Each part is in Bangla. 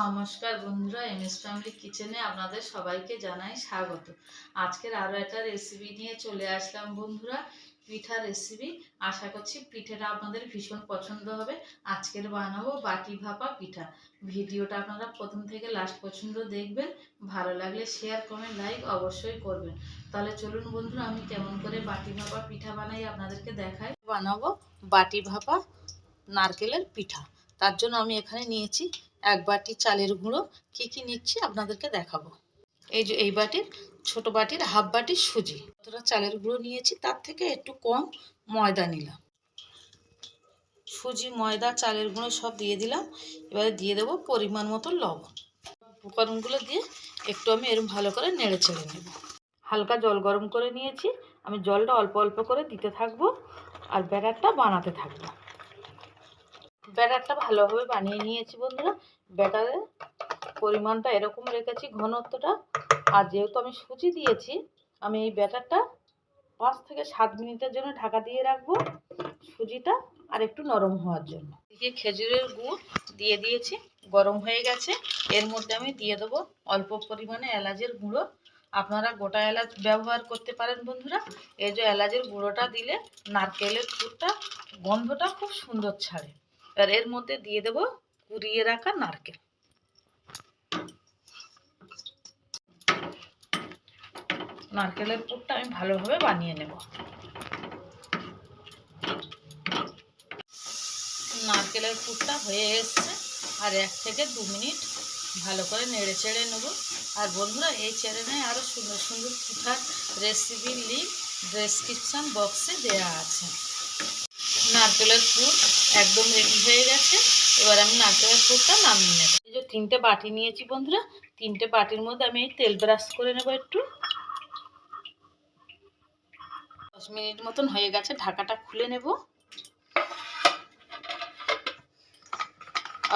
নমস্কার বন্ধুরা এম এস ফ্যামিলি কিচেনে আপনাদের সবাইকে জানাই স্বাগত। আজকের আরও একটা রেসিপি নিয়ে চলে আসলাম বন্ধুরা, পিঠা রেসিপি আশা করছি পিঠেটা আপনাদের ভীষণ পছন্দ হবে। আজকের বানাবো বাটি ভাপা পিঠা। ভিডিওটা আপনারা প্রথম থেকে লাস্ট পছন্দ দেখবেন। ভালো লাগলে শেয়ার কমেন্ট লাইক অবশ্যই করবেন। তাহলে চলুন বন্ধুরা, আমি কেমন করে বাটি ভাপা পিঠা বানাই আপনাদেরকে দেখাই। বানাবো বাটি ভাপা নারকেলের পিঠা। তার জন্য আমি এখানে নিয়েছি এক বাটি চালের গুঁড়ো। কি কি নিচ্ছি আপনাদেরকে দেখাবো। এই যে এই বাটির, ছোট বাটির হাফ বাটি সুজি। কতটা চালের গুঁড়ো নিয়েছি তার থেকে একটু কম ময়দা নিলাম। সুজি, ময়দা, চালের গুঁড়ো সব দিয়ে দিলাম। এবারে দিয়ে দেবো পরিমাণ মতো লবণ। উপকরণগুলো দিয়ে একটু আমি এরকম ভালো করে নেড়ে চেড়ে নেব। হালকা জল গরম করে নিয়েছি। আমি জলটা অল্প অল্প করে দিতে থাকব আর ব্যাটারটা বানাতে থাকব। ব্যাটারটা ভালোভাবে বানিয়ে নিয়েছি বন্ধুরা। ব্যাটারের পরিমাণটা এরকম রেখেছি ঘনত্বটা। আর যেহেতু আমি সুজি দিয়েছি, আমি এই ব্যাটারটা পাঁচ থেকে সাত মিনিটের জন্য ঢাকা দিয়ে রাখব সুজিটা আর একটু নরম হওয়ার জন্য। এদিকে খেজুরের গুড় দিয়ে দিয়েছি, গরম হয়ে গেছে। এর মধ্যে আমি দিয়ে দেবো অল্প পরিমাণে এলাচের গুঁড়ো। আপনারা গোটা এলাচ ব্যবহার করতে পারেন বন্ধুরা। এই যে এলাচের গুঁড়োটা দিলে নারকেলের গুড়টা গন্ধটা খুব সুন্দর ছাড়ে। আর এর মধ্যে দিয়ে দেব কুড়িয়ে রাখা নারকেল। নারকেলের পুরটা আমি ভালোভাবে বানিয়ে নেব। নারকেলের পুরটা হয়ে এসছে। আর এক থেকে দু মিনিট ভালো করে নেড়ে চেড়ে নেব। আর বন্ধুরা, এই চ্যানেলে আরও সুন্দর সুন্দর পিঠার রেসিপির লিঙ্ক ডেসক্রিপশান বক্সে দেওয়া আছে। নারকেলের পুর একদম রেডি হয়ে গেছে। এবার আমি নারকেলের পুরটা নামিয়ে নেব। এই যে তিনটে বাটি নিয়েছি বন্ধুরা, তিনটে বাটির মধ্যে আমি তেল ব্রাশ করে নেব একটু। দশ মিনিট মতন হয়ে গেছে, ঢাকাটা খুলে নেব।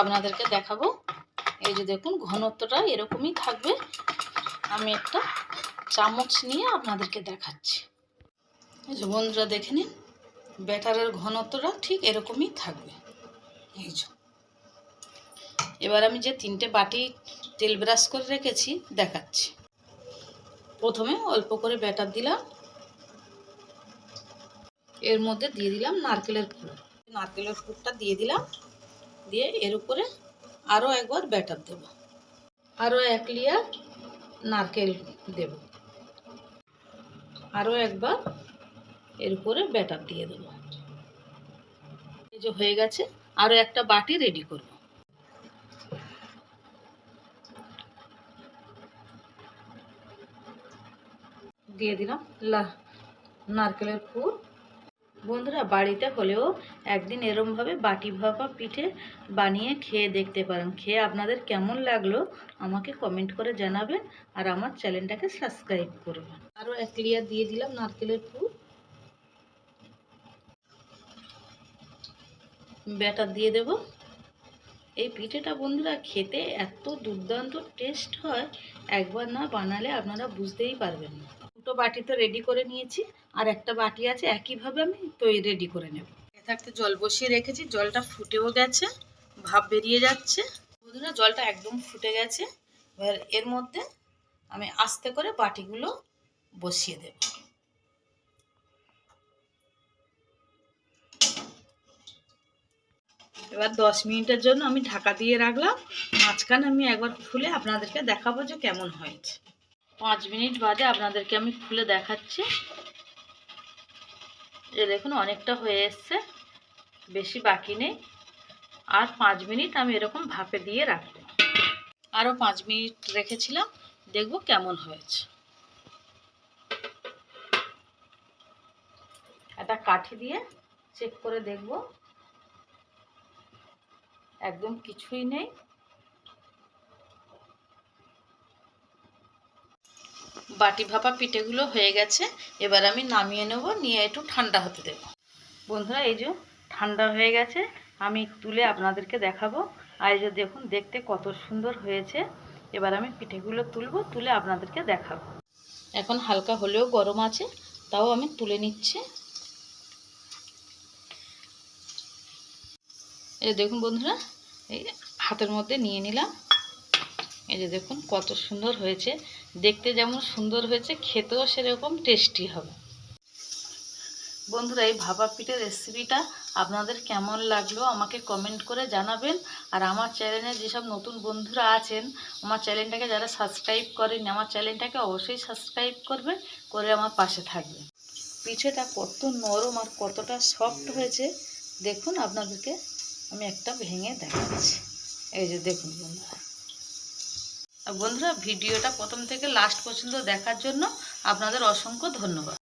আপনাদেরকে দেখাবো। এই যে দেখুন, ঘনত্বটা এরকমই থাকবে। আমি একটা চামচ নিয়ে আপনাদেরকে দেখাচ্ছি। বন্ধুরা, দেখে নিন। ব্যাটারের ঘনত্বটা ঠিক এরকমই থাকবে। এই এবার আমি যে তিনটে বাটি তেল ব্রাশ করে রেখেছি, দেখাচ্ছি। প্রথমে অল্প করে ব্যাটার দিলাম। এর মধ্যে দিয়ে দিলাম নারকেলের ফুল নারকেলের ফুলটা দিয়ে দিলাম। দিয়ে এর উপরে আরও একবার ব্যাটার দেব। আরও এক লেয়ার নারকেল দেব। আরও একবার এর উপরে ব্যাটার দিয়ে দেবো। এই যে হয়ে গেছে আরও একটা বাটি রেডি করব। দিয়ে দিলাম নারকেলের ফুল বন্ধুরা, বাড়িতে হলেও একদিন এরমভাবে বাটি ভাপা পিঠে বানিয়ে খেয়ে দেখতে পারেন। খেয়ে আপনাদের কেমন লাগল আমাকে কমেন্ট করে জানাবেন আর আমার চ্যানেলটাকে সাবস্ক্রাইব করবেন। আরও এক লেয়ার দিয়ে দিলাম নারকেলের ফুল ব্যাটার দিয়ে দেব। এই পিঠেটা বন্ধুরা খেতে এত দুর্দান্ত টেস্ট হয়, একবার না বানালে আপনারা বুঝতেই পারবেন না। দুটো বাটি তো রেডি করে নিয়েছি, আর একটা বাটি আছে, একইভাবে আমি তৈরি রেডি করে নেব। থাকতে জল বসিয়ে রেখেছি, জলটা ফুটেও গেছে, ভাপ বেরিয়ে যাচ্ছে। বন্ধুরা, জলটা একদম ফুটে গেছে, এবার এর মধ্যে আমি আস্তে করে বাটিগুলো বসিয়ে দেব। এবার দশ মিনিটের জন্য আমি ঢাকা দিয়ে রাখলাম। মাঝখানে আমি একবার খুলে আপনাদেরকে দেখাবো যে কেমন হয়েছে। পাঁচ মিনিট বাদে আপনাদেরকে আমি খুলে দেখাচ্ছি। এ দেখুন, অনেকটা হয়ে এসছে, বেশি বাকি নেই। আর পাঁচ মিনিট আমি এরকম ভাপে দিয়ে রাখব। আরও পাঁচ মিনিট রেখেছিলাম, দেখব কেমন হয়েছে। একটা কাঠি দিয়ে চেক করে দেখব। একদম কিছুই নেই। বাটি ভাপা পিঠেগুলো হয়ে গেছে, এবার আমি নামিয়ে নেব, নিয়ে একটু ঠান্ডা হতে দেব। বন্ধুরা, এই যে ঠান্ডা হয়ে গেছে, আমি তুলে আপনাদেরকে দেখাবো। আর এই যে দেখুন, দেখতে কত সুন্দর হয়েছে। এবার আমি পিঠেগুলো তুলবো, তুলে আপনাদেরকে দেখাবো। এখন হালকা হলেও গরম আছে, তাও আমি তুলে নিচ্ছি। এই দেখুন বন্ধুরা, এই হাতের মধ্যে নিয়ে নিলাম। এই যে দেখুন কত সুন্দর হয়েছে। দেখতে যেমন সুন্দর হয়েছে, খেতেও সেরকম টেস্টি হবে। বন্ধুরা, এই ভাপা পিঠের রেসিপিটা আপনাদের কেমন লাগল আমাকে কমেন্ট করে জানাবেন। আর আমার চ্যানেলে যেসব নতুন বন্ধুরা আছেন, আমার চ্যানেলটাকে যারা সাবস্ক্রাইব করেন আমার চ্যানেলটাকে অবশ্যই সাবস্ক্রাইব করবে, করে আমার পাশে থাকবে। পিঠেটা কত নরম আর কতটা সফট হয়েছে। দেখুন আপনাদেরকে আমি একটা ভেঙে দেখাচ্ছি। এই যে দেখুন বন্ধুরা। বন্ধুরা, ভিডিওটা প্রথম থেকে লাস্ট পর্যন্ত দেখার জন্য আপনাদের অসংখ্য ধন্যবাদ।